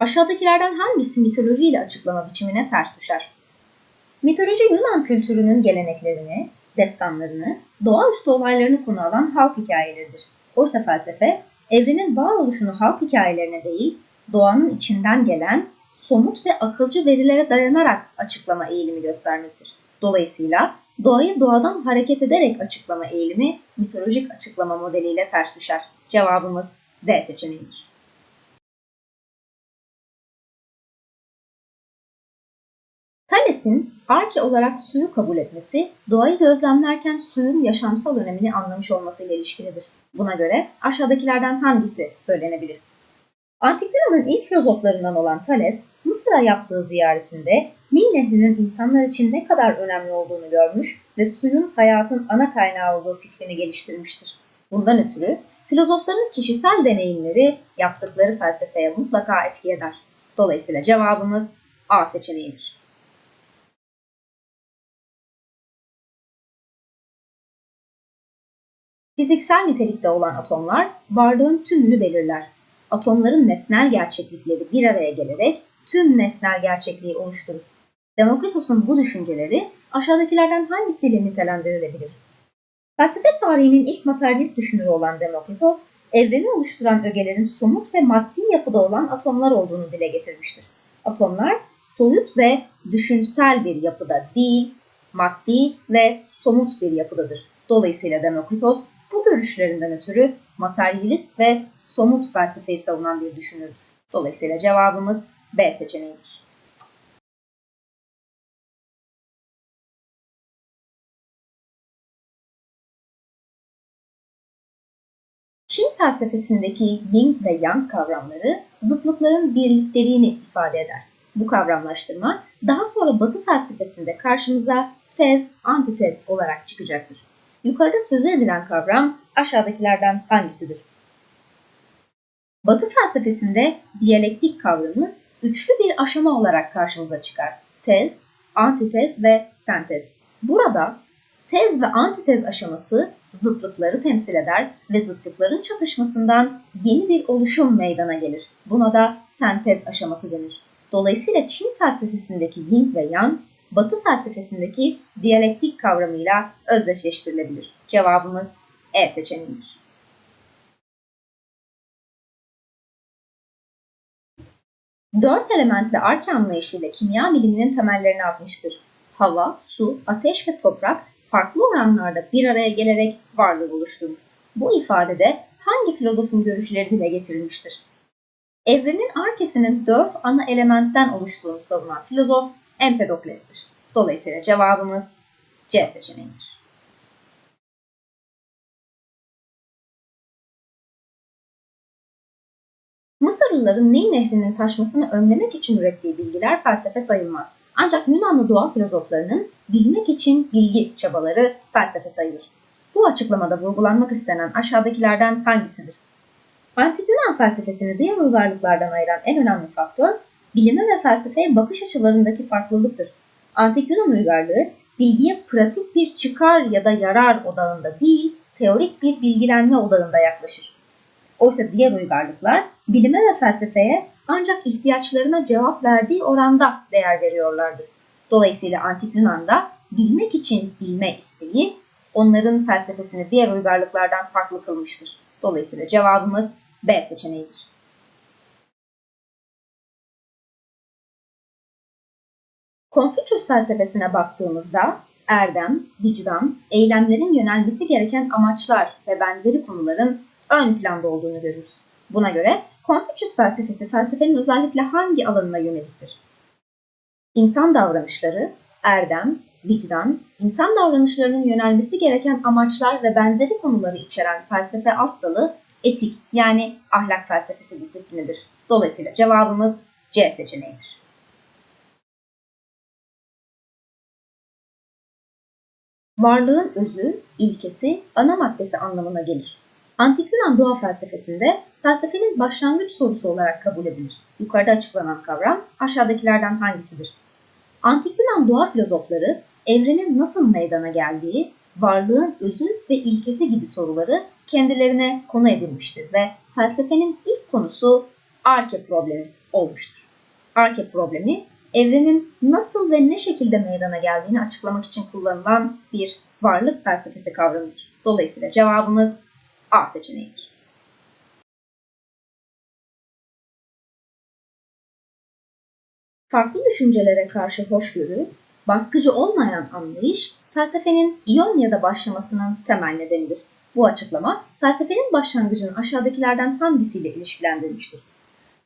Aşağıdakilerden hangisi mitoloji ile açıklama biçimine ters düşer? Mitoloji Yunan kültürünün geleneklerini, destanlarını, doğaüstü olaylarını konu alan halk hikayeleridir. Oysa felsefe, evrenin varoluşunu halk hikayelerine değil, doğanın içinden gelen somut ve akılcı verilere dayanarak açıklama eğilimi göstermektir. Dolayısıyla doğayı doğadan hareket ederek açıklama eğilimi mitolojik açıklama modeliyle ters düşer. Cevabımız D seçeneğidir. Thales'in Arke olarak suyu kabul etmesi, doğayı gözlemlerken suyun yaşamsal önemini anlamış olmasıyla ilişkilidir. Buna göre aşağıdakilerden hangisi söylenebilir? Antik Yunan'ın ilk filozoflarından olan Thales, Mısır'a yaptığı ziyaretinde Nil Nehri'nin insanlar için ne kadar önemli olduğunu görmüş ve suyun hayatın ana kaynağı olduğu fikrini geliştirmiştir. Bundan ötürü filozofların kişisel deneyimleri yaptıkları felsefeye mutlaka etki eder. Dolayısıyla cevabımız A seçeneğidir. Fiziksel nitelikte olan atomlar varlığın tümünü belirler. Atomların nesnel gerçeklikleri bir araya gelerek tüm nesnel gerçekliği oluşturur. Demokritos'un bu düşünceleri aşağıdakilerden hangisiyle nitelendirilebilir? Felsefe tarihinin ilk materyalist düşünürü olan Demokritos, evreni oluşturan ögelerin somut ve maddi yapıda olan atomlar olduğunu dile getirmiştir. Atomlar soyut ve düşünsel bir yapıda değil, maddi ve somut bir yapıdadır. Dolayısıyla Demokritos bu görüşlerinden ötürü materyalist ve somut felsefeyi savunan bir düşünürdür. Dolayısıyla cevabımız B seçeneğidir. Çin felsefesindeki yin ve yang kavramları zıtlıkların birlikteliğini ifade eder. Bu kavramlaştırma daha sonra Batı felsefesinde karşımıza tez, antitez olarak çıkacaktır. Yukarıda sözü edilen kavram aşağıdakilerden hangisidir? Batı felsefesinde diyalektik kavramı üçlü bir aşama olarak karşımıza çıkar. Tez, antitez ve sentez. Burada tez ve antitez aşaması zıtlıkları temsil eder ve zıtlıkların çatışmasından yeni bir oluşum meydana gelir. Buna da sentez aşaması denir. Dolayısıyla Çin felsefesindeki yin ve yang, Batı felsefesindeki diyalektik kavramıyla özdeşleştirilebilir. Cevabımız E seçeneğidir. Dört elementli arke anlayışıyla kimya biliminin temellerini atmıştır. Hava, su, ateş ve toprak farklı oranlarda bir araya gelerek varlığı oluşturur. Bu ifadede hangi filozofun görüşleri dile getirilmiştir? Evrenin arkesinin dört ana elementten oluştuğunu savunan filozof Empedokles'tir. Dolayısıyla cevabımız C seçeneğidir. Mısırlıların Nil Nehri'nin taşmasını önlemek için ürettiği bilgiler felsefe sayılmaz. Ancak Yunanlı doğa filozoflarının bilmek için bilgi çabaları felsefe sayılır. Bu açıklamada vurgulanmak istenen aşağıdakilerden hangisidir? Antik Yunan felsefesini diğer uygarlıklardan ayıran en önemli faktör, bilime ve felsefeye bakış açılarındaki farklılıktır. Antik Yunan uygarlığı bilgiye pratik bir çıkar ya da yarar odağında değil, teorik bir bilgilenme odağında yaklaşır. Oysa diğer uygarlıklar bilime ve felsefeye ancak ihtiyaçlarına cevap verdiği oranda değer veriyorlardı. Dolayısıyla Antik Yunan'da bilmek için bilme isteği onların felsefesini diğer uygarlıklardan farklı kılmıştır. Dolayısıyla cevabımız B seçeneğidir. Konfüçyüs felsefesine baktığımızda erdem, vicdan, eylemlerin yönelmesi gereken amaçlar ve benzeri konuların ön planda olduğunu görürüz. Buna göre Konfüçyüs felsefesi felsefenin özellikle hangi alanına yöneliktir? İnsan davranışları, erdem, vicdan, insan davranışlarının yönelmesi gereken amaçlar ve benzeri konuları içeren felsefe alt dalı etik yani ahlak felsefesi disiplinidir. Dolayısıyla cevabımız C seçeneğidir. Varlığın özü, ilkesi, ana maddesi anlamına gelir. Antik Yunan doğa felsefesinde felsefenin başlangıç sorusu olarak kabul edilir. Yukarıda açıklanan kavram aşağıdakilerden hangisidir? Antik Yunan doğa filozofları evrenin nasıl meydana geldiği, varlığın özü ve ilkesi gibi soruları kendilerine konu edilmiştir ve felsefenin ilk konusu Arke problemi olmuştur. Arke problemi evrenin nasıl ve ne şekilde meydana geldiğini açıklamak için kullanılan bir varlık felsefesi kavramıdır. Dolayısıyla cevabımız A seçeneğidir. Farklı düşüncelere karşı hoşgörü, baskıcı olmayan anlayış, felsefenin İonya'da başlamasının temel nedenidir. Bu açıklama, felsefenin başlangıcını aşağıdakilerden hangisiyle ilişkilendirilmiştir?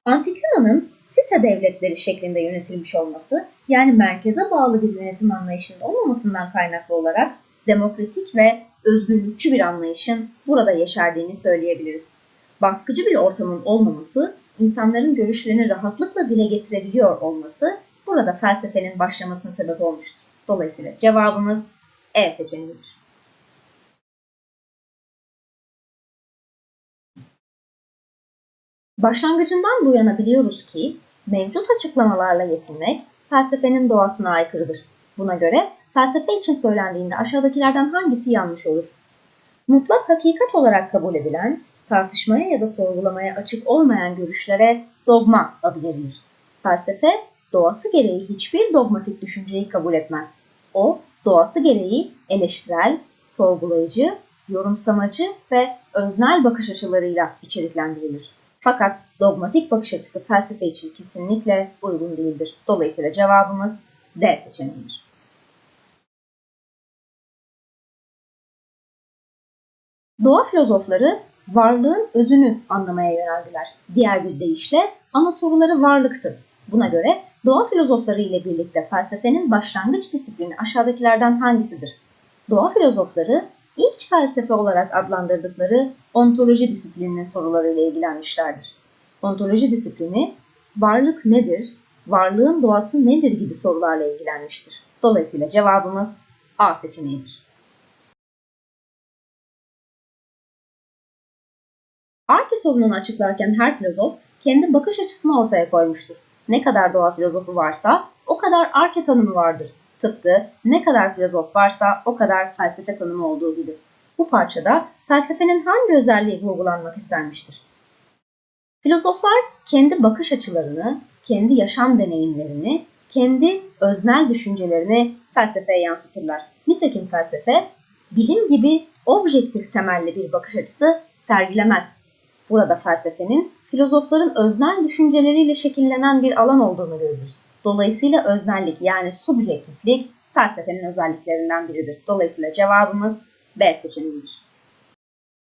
Antik Yunan'ın site devletleri şeklinde yönetilmiş olması, yani merkeze bağlı bir yönetim anlayışının olmamasından kaynaklı olarak demokratik ve özgürlükçü bir anlayışın burada yeşerdiğini söyleyebiliriz. Baskıcı bir ortamın olmaması, insanların görüşlerini rahatlıkla dile getirebiliyor olması burada felsefenin başlamasına sebep olmuştur. Dolayısıyla cevabımız E seçeneğidir. Başlangıcından bu yana biliyoruz ki mevcut açıklamalarla yetinmek felsefenin doğasına aykırıdır. Buna göre felsefe için söylendiğinde aşağıdakilerden hangisi yanlış olur? Mutlak hakikat olarak kabul edilen, tartışmaya ya da sorgulamaya açık olmayan görüşlere dogma adı verilir. Felsefe doğası gereği hiçbir dogmatik düşünceyi kabul etmez. O, doğası gereği eleştirel, sorgulayıcı, yorumsamacı ve öznel bakış açılarıyla içeriklendirilir. Fakat dogmatik bakış açısı felsefe için kesinlikle uygun değildir. Dolayısıyla cevabımız D seçeneğidir. Doğa filozofları varlığın özünü anlamaya yöneldiler. Diğer bir deyişle ana soruları varlıktı. Buna göre doğa filozofları ile birlikte felsefenin başlangıç disiplini aşağıdakilerden hangisidir? Doğa filozofları ilk felsefe olarak adlandırdıkları ontoloji disiplininin sorularıyla ilgilenmişlerdir. Ontoloji disiplini varlık nedir, varlığın doğası nedir gibi sorularla ilgilenmiştir. Dolayısıyla cevabımız A seçeneğidir. Arke sorununu açıklarken her filozof kendi bakış açısını ortaya koymuştur. Ne kadar doğa filozofu varsa o kadar arke tanımı vardır. Tıpkı ne kadar filozof varsa o kadar felsefe tanımı olduğu gibi. Bu parçada felsefenin hangi özelliği vurgulanmak istenmiştir? Filozoflar kendi bakış açılarını, kendi yaşam deneyimlerini, kendi öznel düşüncelerini felsefeye yansıtırlar. Nitekim felsefe bilim gibi objektif temelli bir bakış açısı sergilemez. Burada felsefenin filozofların öznel düşünceleriyle şekillenen bir alan olduğunu görürüz. Dolayısıyla öznellik yani subjektiflik felsefenin özelliklerinden biridir. Dolayısıyla cevabımız B seçeneğidir.